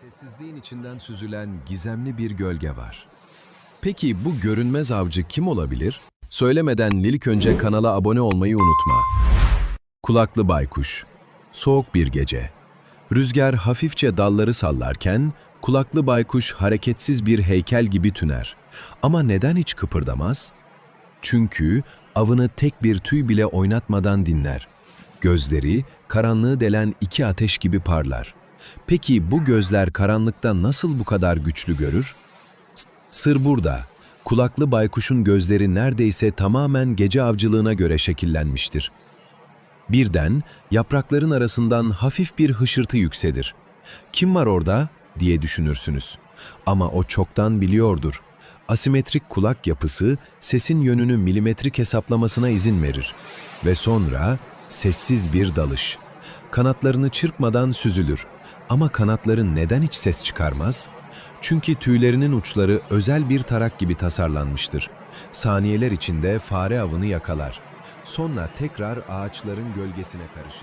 Sessizliğin içinden süzülen gizemli bir gölge var. Peki bu görünmez avcı kim olabilir? Söylemeden ilk önce kanala abone olmayı unutma. Kulaklı baykuş. Soğuk bir gece. Rüzgar hafifçe dalları sallarken kulaklı baykuş hareketsiz bir heykel gibi tüner. Ama neden hiç kıpırdamaz? Çünkü avını tek bir tüy bile oynatmadan dinler. Gözleri karanlığı delen iki ateş gibi parlar. Peki bu gözler karanlıkta nasıl bu kadar güçlü görür? Sır burada. Kulaklı baykuşun gözleri neredeyse tamamen gece avcılığına göre şekillenmiştir. Birden yaprakların arasından hafif bir hışırtı yükselir. Kim var orada diye düşünürsünüz. Ama o çoktan biliyordur. Asimetrik kulak yapısı sesin yönünü milimetrik hesaplamasına izin verir. Ve sonra sessiz bir dalış. Kanatlarını çırpmadan süzülür. Ama kanatları neden hiç ses çıkarmaz? Çünkü tüylerinin uçları özel bir tarak gibi tasarlanmıştır. Saniyeler içinde fare avını yakalar. Sonra tekrar ağaçların gölgesine karışır.